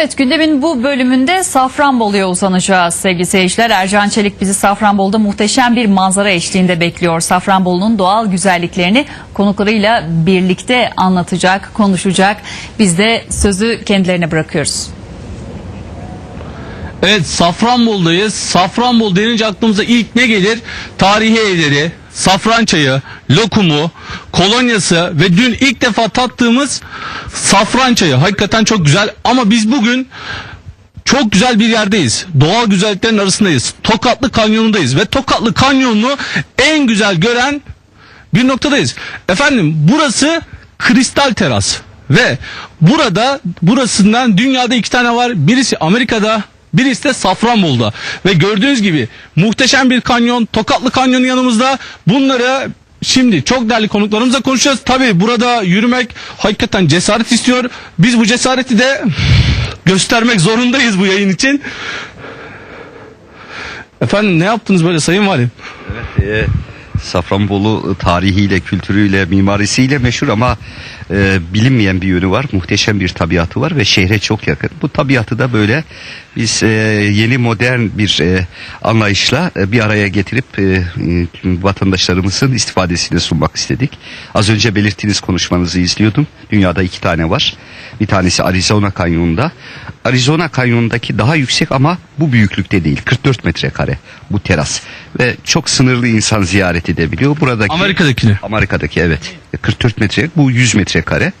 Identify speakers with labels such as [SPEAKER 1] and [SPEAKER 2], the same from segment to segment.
[SPEAKER 1] Evet gündemin bu bölümünde Safranbolu'ya uzanacağız sevgili seyirciler. Ercan Çelik bizi Safranbolu'da muhteşem bir manzara eşliğinde bekliyor. Safranbolu'nun doğal güzelliklerini konuklarıyla birlikte anlatacak, konuşacak. Biz de sözü kendilerine bırakıyoruz.
[SPEAKER 2] Evet Safranbolu'dayız. Safranbolu denince aklımıza ilk ne gelir? Tarihi evleri, safran çayı, lokumu, kolonyası ve dün ilk defa tattığımız safran çayı. Hakikaten çok güzel ama biz bugün çok güzel bir yerdeyiz. Doğal güzelliklerin arasındayız. Tokatlı Kanyonu'ndayız ve Tokatlı Kanyonu'nu en güzel gören bir noktadayız. Efendim burası kristal teras ve burada burasından dünyada iki tane var. Birisi Amerika'da birisi de Safranbolu'da ve gördüğünüz gibi muhteşem bir kanyon Tokatlı Kanyonu yanımızda bunları Şimdi çok değerli konuklarımızla konuşacağız. Tabii burada yürümek hakikaten cesaret istiyor. Biz bu cesareti de göstermek zorundayız bu yayın için. Efendim ne yaptınız böyle Sayın Valim?
[SPEAKER 3] E, Safranbolu tarihiyle, kültürüyle, mimarisiyle meşhur ama e, bilinmeyen bir yönü var. Muhteşem bir tabiatı var ve şehre çok yakın. Bu tabiatı da böyle biz e, yeni modern bir e, anlayışla e, bir araya getirip e, e, vatandaşlarımızın istifadesine sunmak istedik. Az önce belirttiğiniz konuşmanızı izliyordum. Dünyada iki tane var. Bir tanesi Arizona Kanyonu'nda. Arizona Kanyonu'ndaki daha yüksek ama bu büyüklükte değil. 44 metrekare bu teras. Ve çok sınırlı insan ziyaret edebiliyor. Buradaki
[SPEAKER 2] Amerika'dakini.
[SPEAKER 3] Amerika'daki evet. 44 metre bu 100 metrekare.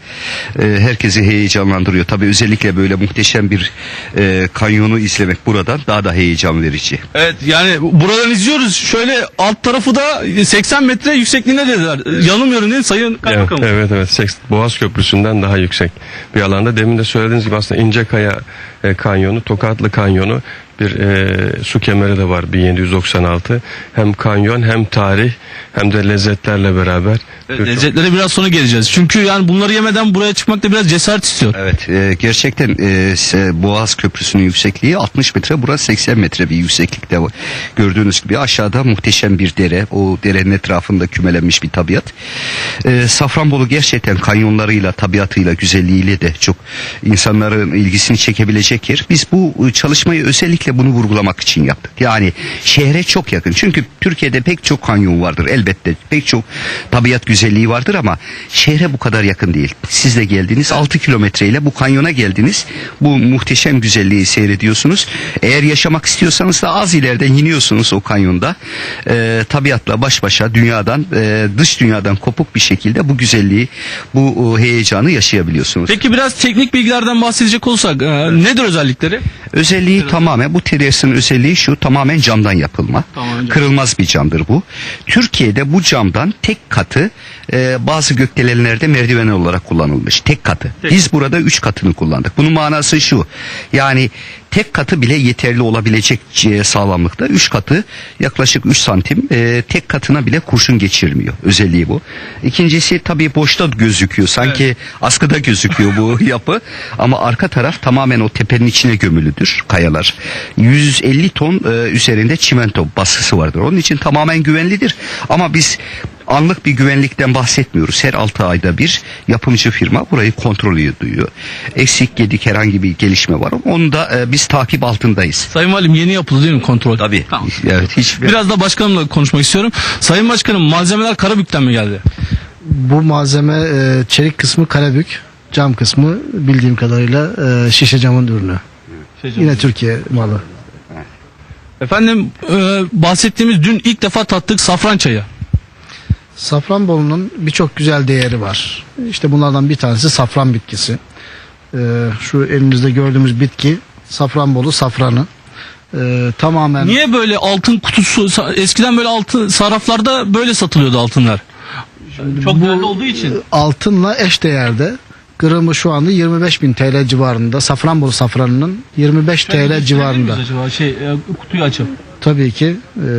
[SPEAKER 3] Ee, herkesi heyecanlandırıyor. Tabii özellikle böyle muhteşem bir e, kanyonu izlemek buradan daha da heyecan verici.
[SPEAKER 2] Evet yani buradan izliyoruz. Şöyle alt tarafı da 80 metre yüksekliğinde dediler. Yanılmıyorum değil mi Sayın
[SPEAKER 4] Evet,
[SPEAKER 2] Kaymakam?
[SPEAKER 4] evet, evet. Seks- Boğaz Köprüsü'nden daha yüksek bir alanda. Demin de söylediğiniz gibi aslında İncekaya e, Kanyonu, Tokatlı Kanyonu bir e, su kemeri de var 1796. Hem kanyon hem tarih hem de lezzetlerle beraber.
[SPEAKER 2] Evet, Lezzetlere biraz sonra geleceğiz. Çünkü yani bunları yemeden buraya çıkmak da biraz cesaret istiyor.
[SPEAKER 3] Evet e, gerçekten e, Boğaz Köprüsü'nün yüksekliği 60 metre burası 80 metre bir yükseklikte. Gördüğünüz gibi aşağıda muhteşem bir dere o derenin etrafında kümelenmiş bir tabiat. E, Safranbolu gerçekten kanyonlarıyla tabiatıyla güzelliğiyle de çok insanların ilgisini çekebilecek yer. Biz bu e, çalışmayı özellikle bunu vurgulamak için yaptık. Yani şehre çok yakın. Çünkü Türkiye'de pek çok kanyon vardır elbette. Pek çok tabiat güzelliği vardır ama şehre bu kadar yakın değil. Siz de geldiniz 6 kilometreyle bu kanyona geldiniz. Bu muhteşem güzelliği seyrediyorsunuz. Eğer yaşamak istiyorsanız da az ileride iniyorsunuz o kanyonda. Ee, tabiatla baş başa dünyadan e, dış dünyadan kopuk bir şekilde bu güzelliği bu o, heyecanı yaşayabiliyorsunuz.
[SPEAKER 2] Peki biraz teknik bilgilerden bahsedecek olsak e, nedir özellikleri?
[SPEAKER 3] Özelliği tamamen bu terasın özelliği şu tamamen camdan yapılma.
[SPEAKER 2] Tamamen.
[SPEAKER 3] Kırılmaz bir camdır bu. Türkiye'de bu camdan tek katı e, bazı gökdelenlerde merdiven olarak kullanılmış. Tek katı.
[SPEAKER 2] Tek.
[SPEAKER 3] Biz burada üç katını kullandık. Bunun manası şu. Yani tek katı bile yeterli olabilecek e, sağlamlıkta. Üç katı yaklaşık 3 santim e, tek katına bile kurşun geçirmiyor. Özelliği bu. İkincisi tabii boşta gözüküyor. Sanki askıda gözüküyor bu yapı. Ama arka taraf tamamen o tepenin içine gömülüdür kayalar. 150 ton e, üzerinde çimento baskısı vardır. Onun için tamamen güvenlidir. Ama biz anlık bir güvenlikten bahsetmiyoruz. Her 6 ayda bir yapımcı firma burayı kontrol ediyor. Eksik gedik herhangi bir gelişme var. Onu da e, biz takip altındayız.
[SPEAKER 2] Sayın Valim yeni yapıldı değil mi kontrol?
[SPEAKER 3] Tabii.
[SPEAKER 2] Tamam.
[SPEAKER 3] Evet hiç
[SPEAKER 2] Biraz da başkanımla konuşmak istiyorum. Sayın Başkanım malzemeler Karabük'ten mi geldi?
[SPEAKER 5] Bu malzeme e, çelik kısmı Karabük, cam kısmı bildiğim kadarıyla e, şişe camın ürünü. Yine Türkiye malı.
[SPEAKER 2] Efendim e, bahsettiğimiz dün ilk defa tattık safran çayı.
[SPEAKER 5] Safranbolu'nun birçok güzel değeri var. İşte bunlardan bir tanesi safran bitkisi. E, şu elimizde gördüğümüz bitki Safranbolu safranı. E, tamamen
[SPEAKER 2] Niye böyle altın kutusu eskiden böyle altın sarraflarda böyle satılıyordu altınlar? Çok
[SPEAKER 5] bu-
[SPEAKER 2] değerli olduğu için.
[SPEAKER 5] altınla eş değerde. Gramı şu anda 25 bin TL civarında. Safranbolu safranının 25 TL civarında.
[SPEAKER 2] Acaba şey e, kutuyu açıp.
[SPEAKER 5] Tabii ki e,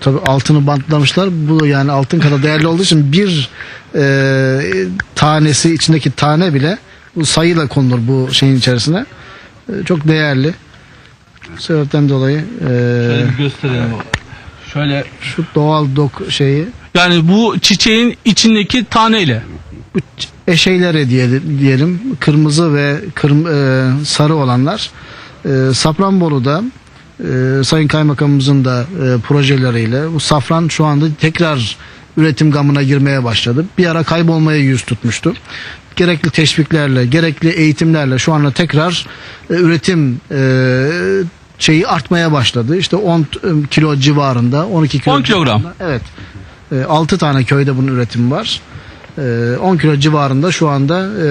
[SPEAKER 5] tabii altını bantlamışlar. Bu yani altın kadar değerli olduğu için bir e, tanesi içindeki tane bile bu sayıyla konulur bu şeyin içerisine. E, çok değerli. Bu sebepten dolayı e,
[SPEAKER 2] Şöyle bir gösterelim. Şöyle
[SPEAKER 5] şu doğal dok şeyi
[SPEAKER 2] yani bu çiçeğin içindeki taneyle.
[SPEAKER 5] bu eşeğleri diyelim, diyelim kırmızı ve kırm, e, sarı olanlar e, Safranbolu'da e, Sayın Kaymakamımızın da e, projeleriyle bu safran şu anda tekrar üretim gamına girmeye başladı. Bir ara kaybolmaya yüz tutmuştu. Gerekli teşviklerle, gerekli eğitimlerle şu anda tekrar e, üretim e, şeyi artmaya başladı. İşte 10 kilo civarında, 12 kilo
[SPEAKER 2] 10 kilogram.
[SPEAKER 5] civarında. Evet. 6 tane köyde bunun üretimi var. E, 10 kilo civarında şu anda e,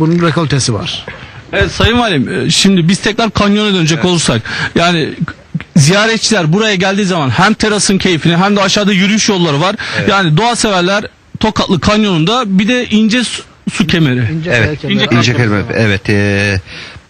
[SPEAKER 5] bunun rekoltesi var.
[SPEAKER 2] Evet Sayın Valim e, şimdi biz tekrar kanyona dönecek olursak yani ziyaretçiler buraya geldiği zaman hem terasın keyfini hem de aşağıda yürüyüş yolları var. Yani doğa severler Tokatlı Kanyonu'nda bir de ince su, su kemeri.
[SPEAKER 5] İnce
[SPEAKER 3] Evet,
[SPEAKER 2] ince
[SPEAKER 5] kemeri.
[SPEAKER 3] İnce kelime. Evet. e,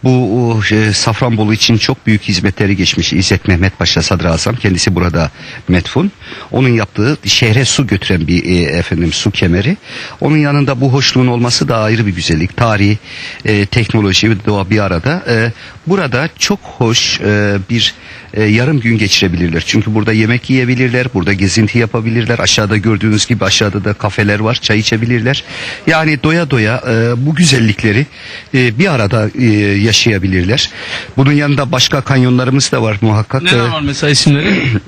[SPEAKER 3] bu e, Safranbolu için çok büyük hizmetleri geçmiş İzzet Mehmet Paşa Sadrazam. Kendisi burada metfun. Onun yaptığı şehre su götüren bir e, efendim su kemeri. Onun yanında bu hoşluğun olması da ayrı bir güzellik. Tarih, e, teknoloji ve doğa bir arada. E, burada çok hoş e, bir e, yarım gün geçirebilirler. Çünkü burada yemek yiyebilirler, burada gezinti yapabilirler. Aşağıda gördüğünüz gibi aşağıda da kafeler var, çay içebilirler. Yani doya doya e, bu güzellikleri e, bir arada e, yaşayabilirler. Bunun yanında başka kanyonlarımız da var muhakkak.
[SPEAKER 2] Neler
[SPEAKER 3] E,
[SPEAKER 2] var mesela isimleri?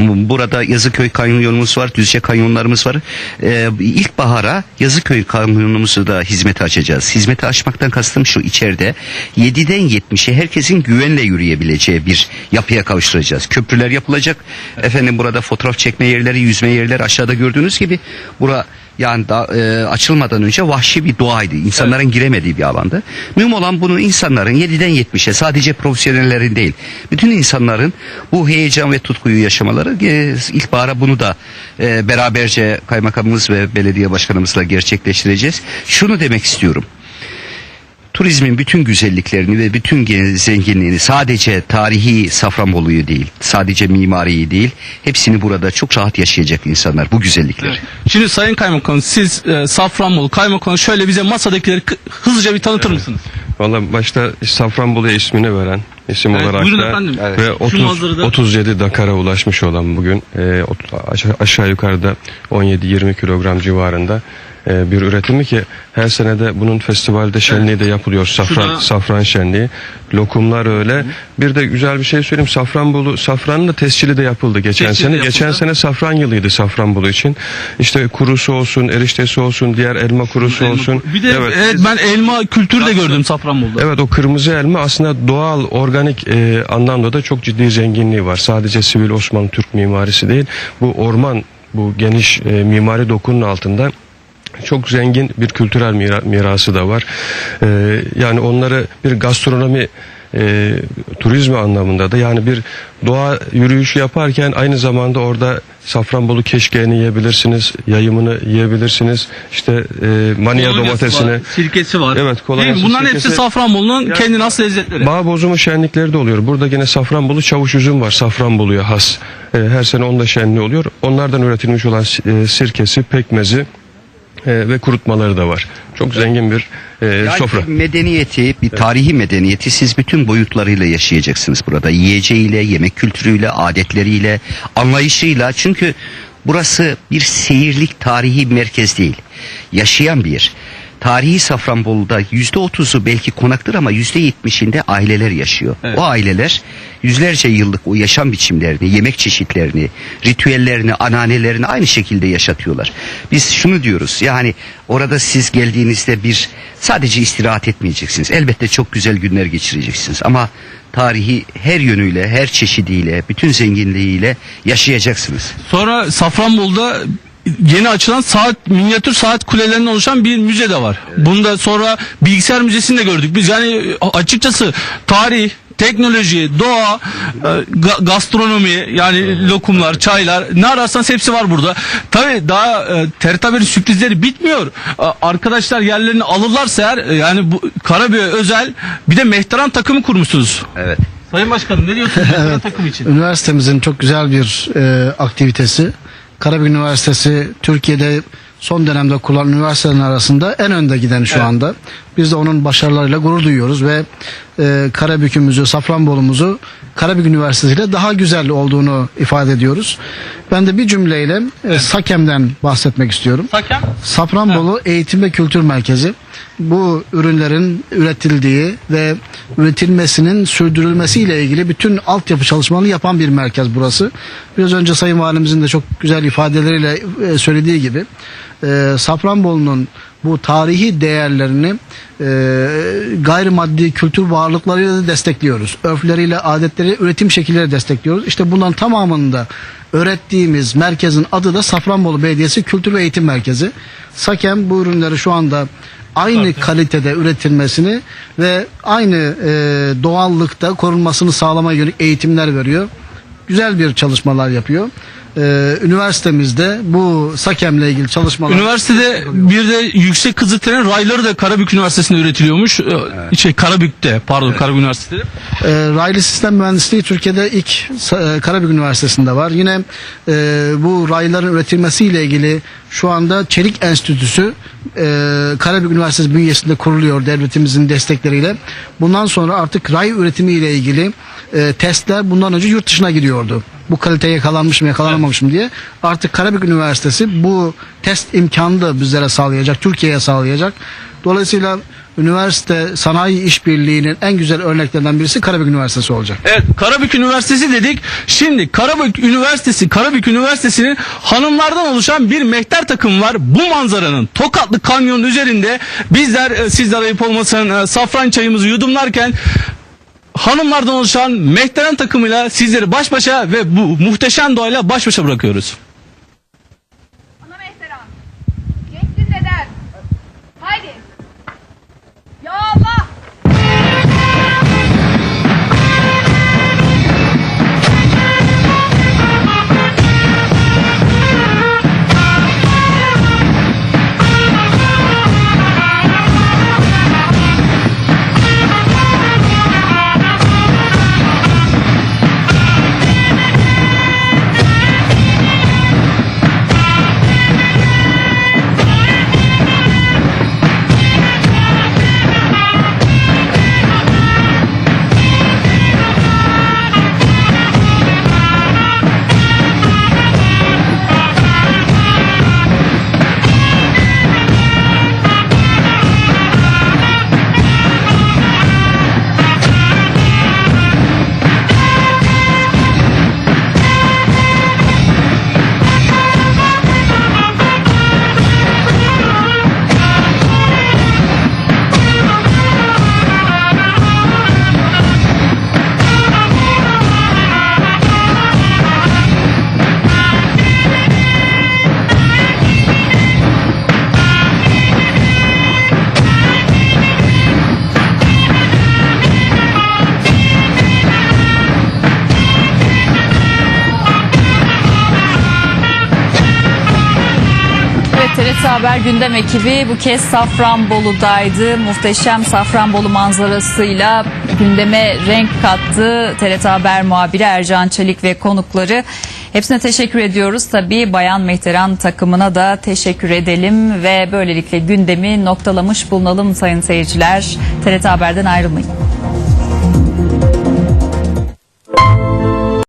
[SPEAKER 3] Burada Yazıköy kanyonumuz var, Düzce kanyonlarımız var. Ee, ilkbahara Yazıköy kanyonumuzu da hizmete açacağız. Hizmete açmaktan kastım şu içeride 7'den 70'e herkesin güvenle yürüyebileceği bir yapıya kavuşturacağız. Köprüler yapılacak. Efendim burada fotoğraf çekme yerleri, yüzme yerleri aşağıda gördüğünüz gibi bura yani da, e, açılmadan önce vahşi bir doğaydı. İnsanların giremediği bir alandı. Mühim olan bunu insanların 7'den 70'e sadece profesyonellerin değil. Bütün insanların bu heyecan ve tutkuyu yaşamaları e, ilkbahara bunu da e, beraberce kaymakamımız ve belediye başkanımızla gerçekleştireceğiz. Şunu demek istiyorum turizmin bütün güzelliklerini ve bütün zenginliğini sadece tarihi Safranbolu'yu değil, sadece mimariyi değil, hepsini burada çok rahat yaşayacak insanlar bu güzellikleri.
[SPEAKER 2] Şimdi Sayın Kaymakam siz e, Safranbolu Kaymakamı şöyle bize masadakileri hızlıca bir tanıtır mısınız?
[SPEAKER 4] Valla başta Safranbolu'ya ismini veren isim
[SPEAKER 2] Evet,
[SPEAKER 4] olarak da
[SPEAKER 2] efendim.
[SPEAKER 4] ve
[SPEAKER 2] Evet. Şu
[SPEAKER 4] 30,
[SPEAKER 2] manzarada-
[SPEAKER 4] 37 Dakar'a ulaşmış olan bugün e, aşağı, yukarıda 17-20 kilogram civarında e, bir üretimi ki her senede bunun festivalde şenliği de yapılıyor. Safran
[SPEAKER 2] Şurada-
[SPEAKER 4] safran şenliği. Lokumlar öyle. Bir de güzel bir şey söyleyeyim. Safranbolu safranın da tescili de yapıldı geçen
[SPEAKER 2] Tescili
[SPEAKER 4] sene.
[SPEAKER 2] de
[SPEAKER 4] Geçen
[SPEAKER 2] yapıldı.
[SPEAKER 4] sene safran yılıydı Safranbolu için. İşte kurusu olsun, eriştesi olsun, diğer elma kurusu olsun.
[SPEAKER 2] Bir de evet, ben elma kültürü de gördüm Safranbolu'da.
[SPEAKER 4] Evet o kırmızı elma aslında doğal organik e, anlamda da çok ciddi zenginliği var. Sadece sivil Osmanlı Türk mimarisi değil. Bu orman bu geniş e, mimari dokunun altında çok zengin bir kültürel mira- mirası da var. E, yani onları bir gastronomi e, turizmi anlamında da yani bir doğa yürüyüşü yaparken aynı zamanda orada Safranbolu keşkeğini yiyebilirsiniz, yayımını yiyebilirsiniz, işte e, mania
[SPEAKER 2] Kolonyası
[SPEAKER 4] domatesini.
[SPEAKER 2] var, sirkesi var.
[SPEAKER 4] Evet,
[SPEAKER 2] Değil mi?
[SPEAKER 4] kolonyası,
[SPEAKER 2] Bunların hepsi
[SPEAKER 4] sirkesi.
[SPEAKER 2] Safranbolu'nun kendine has lezzetleri.
[SPEAKER 4] Bağ bozumu şenlikleri de oluyor. Burada yine Safranbolu çavuş üzüm var. Safranbolu'ya has. E, her sene onda şenliği oluyor. Onlardan üretilmiş olan e, sirkesi, pekmezi e, ve kurutmaları da var. Çok zengin bir e,
[SPEAKER 3] Yani
[SPEAKER 4] sofra.
[SPEAKER 3] bir medeniyeti, bir tarihi medeniyeti siz bütün boyutlarıyla yaşayacaksınız burada. Yiyeceğiyle, yemek kültürüyle, adetleriyle, anlayışıyla. Çünkü burası bir seyirlik tarihi merkez değil. Yaşayan bir yer. Tarihi Safranbolu'da yüzde otuzu belki konaktır ama yüzde yetmişinde aileler yaşıyor. O aileler yüzlerce yıllık o yaşam biçimlerini, yemek çeşitlerini, ritüellerini, ananelerini aynı şekilde yaşatıyorlar. Biz şunu diyoruz yani orada siz geldiğinizde bir sadece istirahat etmeyeceksiniz. Elbette çok güzel günler geçireceksiniz ama tarihi her yönüyle, her çeşidiyle, bütün zenginliğiyle yaşayacaksınız.
[SPEAKER 2] Sonra Safranbolu'da yeni açılan saat minyatür saat kulelerinden oluşan bir müze de var. Bunu da sonra bilgisayar müzesini de gördük. Biz yani açıkçası tarih, teknoloji, doğa, e, ga- gastronomi yani lokumlar, çaylar ne ararsanız hepsi var burada. Tabii daha e, TRT Haber'in sürprizleri bitmiyor. A- Arkadaşlar yerlerini alırlarsa eğer e, yani bu Karabüye özel bir de Mehteran takımı kurmuşsunuz.
[SPEAKER 3] Evet.
[SPEAKER 2] Sayın Başkanım ne diyorsunuz Mehteran takımı için?
[SPEAKER 5] Üniversitemizin çok güzel bir e, aktivitesi. Karabük Üniversitesi Türkiye'de son dönemde kurulan üniversitelerin arasında en önde giden şu anda. Biz de onun başarılarıyla gurur duyuyoruz ve e, Karabük'ümüzü, Safranbolu'muzu Karabük Üniversitesi ile daha güzel olduğunu ifade ediyoruz. Ben de bir cümleyle e, Sakem'den bahsetmek istiyorum.
[SPEAKER 2] Hakem?
[SPEAKER 5] Safranbolu Eğitim ve Kültür Merkezi bu ürünlerin üretildiği ve üretilmesinin sürdürülmesiyle ilgili bütün altyapı çalışmalarını yapan bir merkez burası. Biraz önce Sayın Valimizin de çok güzel ifadeleriyle e, söylediği gibi e, Safranbolu'nun bu tarihi değerlerini e, gayrimaddi kültür varlıklarıyla da destekliyoruz. Örfleriyle, adetleriyle, üretim şekilleri destekliyoruz. İşte bunların tamamında öğrettiğimiz merkezin adı da Safranbolu Belediyesi Kültür ve Eğitim Merkezi. Sakem bu ürünleri şu anda aynı kalitede üretilmesini ve aynı e, doğallıkta korunmasını sağlamaya yönelik eğitimler veriyor. Güzel bir çalışmalar yapıyor. E, üniversitemizde bu Sakem'le ilgili çalışmalar
[SPEAKER 2] Üniversitede bir de yüksek hızlı tren rayları da Karabük Üniversitesi'nde üretiliyormuş. Ee, Şey Karabük'te pardon Karabük Üniversitesi'nde.
[SPEAKER 5] E, raylı sistem mühendisliği Türkiye'de ilk e, Karabük Üniversitesi'nde var. Yine e, bu rayların üretilmesiyle ilgili şu anda Çelik Enstitüsü e, Karabük Üniversitesi bünyesinde kuruluyor devletimizin destekleriyle. Bundan sonra artık ray üretimiyle ilgili e, testler bundan önce yurt dışına gidiyordu. Bu kalite yakalanmış mı yakalanamamış mı diye. Artık Karabük Üniversitesi bu test imkanını da bizlere sağlayacak, Türkiye'ye sağlayacak. Dolayısıyla üniversite sanayi işbirliğinin en güzel örneklerinden birisi Karabük Üniversitesi olacak.
[SPEAKER 2] Evet Karabük Üniversitesi dedik. Şimdi Karabük Üniversitesi Karabük Üniversitesi'nin hanımlardan oluşan bir mehter takımı var. Bu manzaranın Tokatlı Kanyon'un üzerinde bizler e, sizler ayıp olmasın e, safran çayımızı yudumlarken hanımlardan oluşan mehteren takımıyla sizleri baş başa ve bu muhteşem doğayla baş başa bırakıyoruz.
[SPEAKER 1] TRT Haber gündem ekibi bu kez Safranbolu'daydı. Muhteşem Safranbolu manzarasıyla gündeme renk kattı. TRT Haber muhabiri Ercan Çelik ve konukları. Hepsine teşekkür ediyoruz. Tabii Bayan Mehteran takımına da teşekkür edelim ve böylelikle gündemi noktalamış bulunalım sayın seyirciler. TRT Haber'den ayrılmayın.